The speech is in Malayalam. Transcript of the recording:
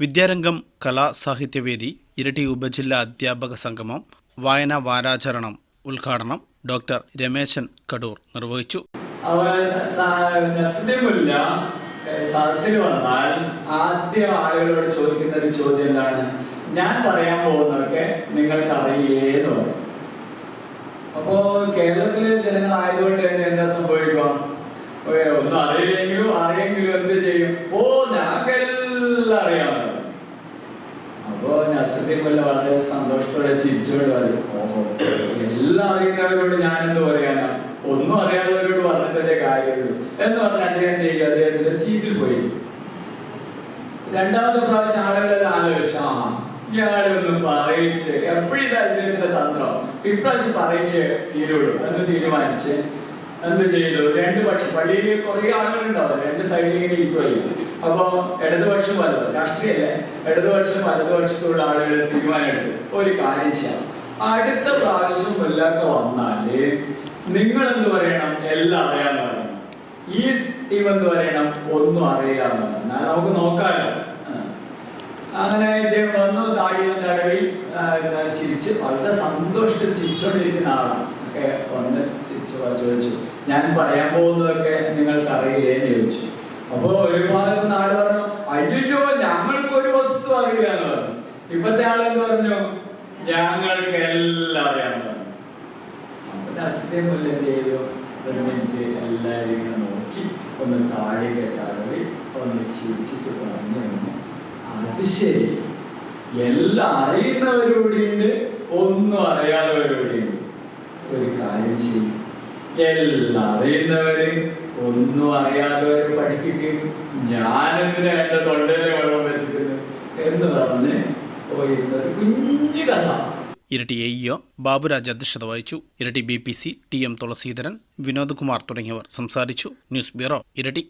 വിദ്യാരംഗം കലാ സാഹിത്യവേദി ഇരട്ടി ഉപജില്ലാ അധ്യാപക സംഗമം വായനാ വാരാചരണം ഉദ്ഘാടനം ഡോക്ടർ രമേശൻ കടൂർ നിർവഹിച്ചു. സദസ്സിൽ വന്നാൽ ആദ്യം ആളുകളോട് ചോദിക്കുന്ന ഒരു ചോദ്യം എന്താണ്? ഞാൻ പറയാൻ പോകുന്നതൊക്കെ നിങ്ങൾക്ക് അറിയേതോ അപ്പോ കേരളത്തിലെ ജനങ്ങളായതുകൊണ്ട് തന്നെ എന്താ സംഭവിക്കാം? ഒന്നും അറിയില്ലെങ്കിലും അറിയെങ്കിലും എന്ത് ചെയ്യും? ഓ ഞങ്ങൾക്കെല്ലാം അപ്പോ നസറുദ്ദീൻ വളരെ സന്തോഷത്തോടെ ചിരിച്ചുകൊണ്ട് പറയും എല്ലാം അറിയുന്നവരോട് ഞാൻ എന്ത് പറയാനാ? ഒന്നും അറിയാത്തവരോട് പറഞ്ഞിട്ടേ കാര്യമുള്ളൂ എന്ന് പറഞ്ഞ അദ്ദേഹം ചെയ്യും അദ്ദേഹത്തിന്റെ സീറ്റിൽ പോയി. രണ്ടാമത്തെ പ്രാവശ്യം ആളുകളെല്ലാം ആലോചിച്ചു. ആ ഇയാളൊന്നും പറയിച്ച് എപ്പോഴും ഇത് അദ്ദേഹത്തിന്റെ തന്ത്രം? ഇപ്രാവശ്യം പറയിച്ച് തീരുള്ളൂ. എന്ന് തീരുമാനിച്ച്. എന്ത് ചെയ്തു? രണ്ട് പക്ഷം. പള്ളിയിൽ കുറെ ആളുകളുണ്ടാവും. രണ്ട് സൈഡിൽ ഇങ്ങനെ ഇരിക്കുമല്ലോ അപ്പൊ ഇടതുപക്ഷം വലത്. രാഷ്ട്രീയല്ലേ? ഇടതുപക്ഷം വലതുപക്ഷത്തുള്ള ആളുകൾ തീരുമാനമെടുത്തു. ഒരു കാര്യം ചെയ്യാം. അടുത്ത പ്രാവശ്യം കൊല്ലൊക്കെ വന്നാൽ നിങ്ങൾ എന്ത് പറയണം? എല്ലാം അറിയാന്ന് പറയണം. ഈ ടീം എന്ത് പറയണം? ഒന്നും അറിയാന്ന് പറയണം. നമുക്ക് നോക്കാലോ. അങ്ങനെ ഇദ്ദേഹം വന്നു താഴെ തടവി ചിരിച്ച് വളരെ സന്തോഷത്തിൽ ചിരിച്ചോണ്ടിരിക്കുന്ന ആളാണ്. ഒക്കെ വന്ന് ചോദിച്ചു. ഞാൻ പറയാൻ പോകുന്നതൊക്കെ നിങ്ങൾക്ക് അറിയില്ലേ എന്ന് ചോദിച്ചു. അപ്പൊ ഒരുപാട് നാട് പറഞ്ഞു അയ്യോ ഞങ്ങൾക്ക് ഒരു വസ്തു അറിയില്ല എന്ന് പറഞ്ഞു. ഇപ്പത്തെ ആളെന്ന് പറഞ്ഞു? ഞങ്ങൾക്ക് എല്ലാം അറിയാമെന്ന് പറഞ്ഞു. അപ്പൊ നസ്ലിം മുല്ല എന്ത് ചെയ്തു? ഒരു നോക്കി. ഒന്ന് താഴെ തടവി ഒന്ന് ചിരിച്ചിട്ട് പറഞ്ഞു അത് ശരി. എല്ലാം അറിയുന്നവരൂടെയുണ്ട് ഒന്നും അറിയാത്തവരൂടെയുണ്ട് ഒരു കാര്യം ചെയ്യും. എല്ലാം ഒന്നും അറിയാത്തവര് പഠിപ്പിക്കും. ഞാനെന്തിനാ എന്റെ തൊണ്ടയിലെ വെള്ളം വരുത്തുന്നത് എന്ന് പറഞ്ഞ് പോയിരുന്നത് കുഞ്ഞു കഥ. ഇരട്ടി എ ഇഒ ബാബുരാജ് അധ്യക്ഷത വഹിച്ചു. ഇരട്ടി B P C T M Thulaseedharan Vinod Kumar തുടങ്ങിയവർ സംസാരിച്ചു. ന്യൂസ് ബ്യൂറോ ഇരട്ടി.